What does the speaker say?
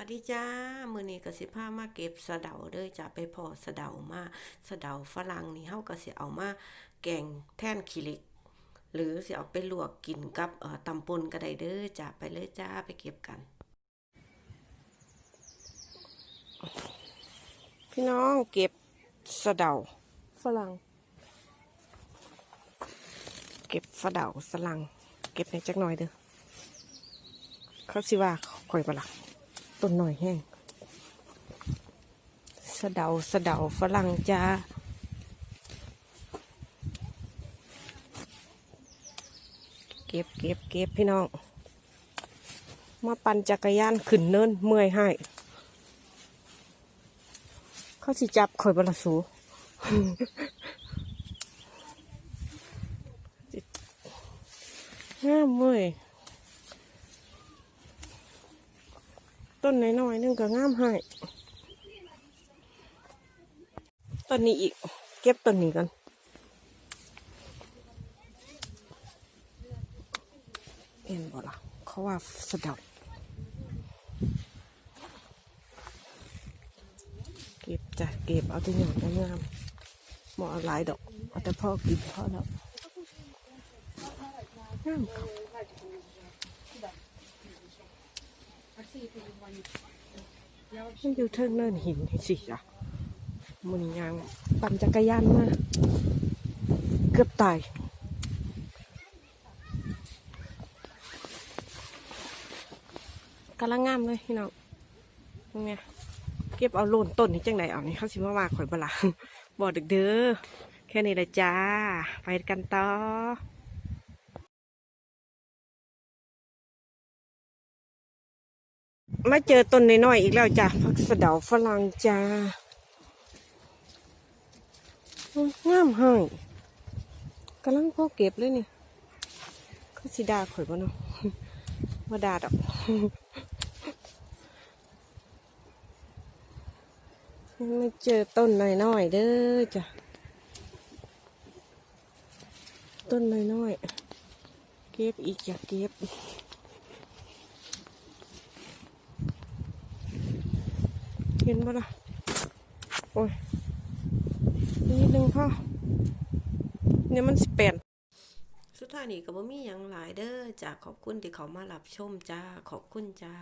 วัสดีจ้า มือนี้ก็สิพามาเก็บสะเดาเด้อจ้าไปพอสะเดามาสะเดาฝรั่งนี่เฮาก็สิเอามาแกงแท่นขี้เหล็ก หรือสิเอาไปลวกกินกับเอ่อตำปนก็ได้เด้อจ้าไปเลยจ้าไปเก็บกัน พี่น้องเก็บสะเดาฝรั่ง เก็บสะเดาสลัง เก็บในจักหน่อยเด้อเขาสิว่าข่อยปะละ่ะ ต้นหน่อยแห้งสะเดาสะเดาฝรั่งจ้าเก็บเก็บเก็บพี่น้อง มาปั่นจักรยานขึ้นเนินเมื่อยให้ เขาสิจับข่อยบลสูงามเว้ย ต้นน้อยๆนึงก็งามให้ต้นนี้อีก เก็บต้นนี้กันเห็นบ่ล่ะเขาว่าสะเดาเก็บจ้ะเก็บเอาที่หยอดงามเหมาะเอหลายดอก เอาแต่พ่อกินพ่อแล้วงามครับ มันอยู่เทิงเนินหินสิจ้ะมันยางปั่นจักรยานมา เกือบตายกำลังงามเลยพี่น้องนี่ไงเก็บเอาโลนต้นนี่จังไหนเอานี่เขาสิมาว่าข่อยบลาบอกเด็กเด้อแค่นี้แหละจ้า ไปกันต่อ มาเจอต้นน้อยๆอีกแล้วจ้ะผักสะเดาฝรั่งจ้างามให้กำลังพอเก็บเลยนี่เขาสิดาข่อยบ่เนาะว่าดาดอกมาเจอต้นน้อยๆเด้อจ้ะต้นน้อยๆเก็บอีกจ้ะเก็บ เห็นบ่ล่ะ โอ้ยนิดนึงพ่อเนี่ยมันสิแปดสุดท้ายนี่ก็บ่มีหยังหลายเด้อจ้าขอบคุณที่เขามารับชมจ้าขอบคุณจ้า